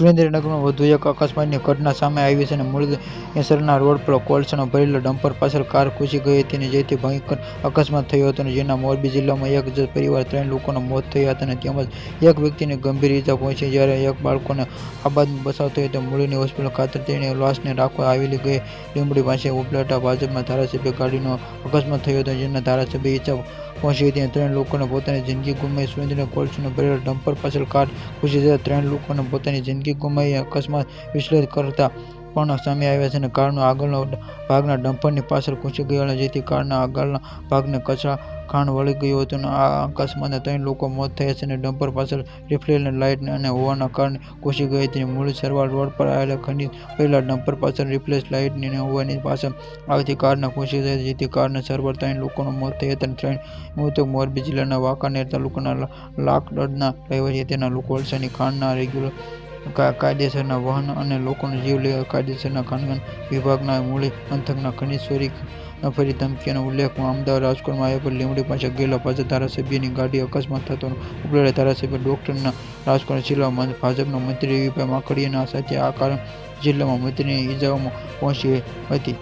સુરેન્દ્રનગરમાં વધુ એક અકસ્માતની ઘટના સામે આવી છે અને મૂળેસરના રોડ પર કોલસાનો ભરેલો ડમ્પર પાછળ કાર ખૂસી ગઈ હતી અને જેથી ભયંકર અકસ્માત થયો હતો અને જેના મોરબી જિલ્લામાં એક પરિવાર ત્રણ લોકોના મોત થયા હતા અને તેમજ એક વ્યક્તિને ગંભીર ઈજા પહોંચી જ્યારે એક બાળકોને આબાદ બચાવ થયો હતો. મૂળની હોસ્પિટલ ખાતે તેને લાશને રાખવા આવેલી ગઈ લીંબડી પાસે ઉપલેટા ભાજપના ધારાસભ્ય ગાડીનો અકસ્માત થયો હતો જેના ધારાસભ્ય ઈજા પહોંચી હતી ત્રણ લોકોને પોતાની જિંદગી ગુમાવી. સુરેન્દ્રનગર કોલસુનો ભરેલો ડમ્પર પાછળ કાર ઘૂસી જતા ત્રણ લોકોને પોતાની જિંદગી ગુમાવી અકસ્માત વિશ્લેષ કરતા. પણ સામે આવ્યા છે અને કારનો આગળનો ભાગના ડમ્પરની પાછળ ઘૂસી ગયો અને જેથી કારના આગળના ભાગને કચરા ખાણ વળી ગયું હતું અને આ અકસ્માતમાં ત્રણ લોકો મોત થયા છે અને ડમ્પર પાછળ રિફ્લેક્ટર લાઇટ અને હોવાના કારણે ઘૂસી ગઈ હતી. મૂળ સરવાર રોડ પર આવેલા ખનીજ પહેલા ડમ્પર પાછળ રિફ્લેક્સ લાઇટ અને હોવાની પાછળ આવતી કારના ઘૂસી થઈ જેથી કારના સરવાળ ત્રણ લોકોના મોત થયા હતા અને ત્રણ મૃતક મોરબી જિલ્લાના વાંકાનેર તાલુકાના લાકડના રહેવાસી તેના લોકો વલસાડની ખાણના રેગ્યુલર કાયદેસરના વાહન અને લોકોનો જીવ લેવા કાયદેસરના ખાનગન વિભાગના મૂળી પંથકના ખનીજ ફરી ધમકીનો ઉલ્લેખમાં અમદાવાદ રાજકોટમાં આવ્યા પર લીંબડી પાસે ગયેલા ભાજપ ધારાસભ્યની ગાડી અકસ્માત થતો ઉપલેલા ધારાસભ્ય ડોક્ટરના રાજકોટ જિલ્લામાં ભાજપના મંત્રી રવિભાઈ માકડીયાના સાથે આ કારણ જિલ્લામાં મંત્રીની ઇજાઓમાં પહોંચી હતી.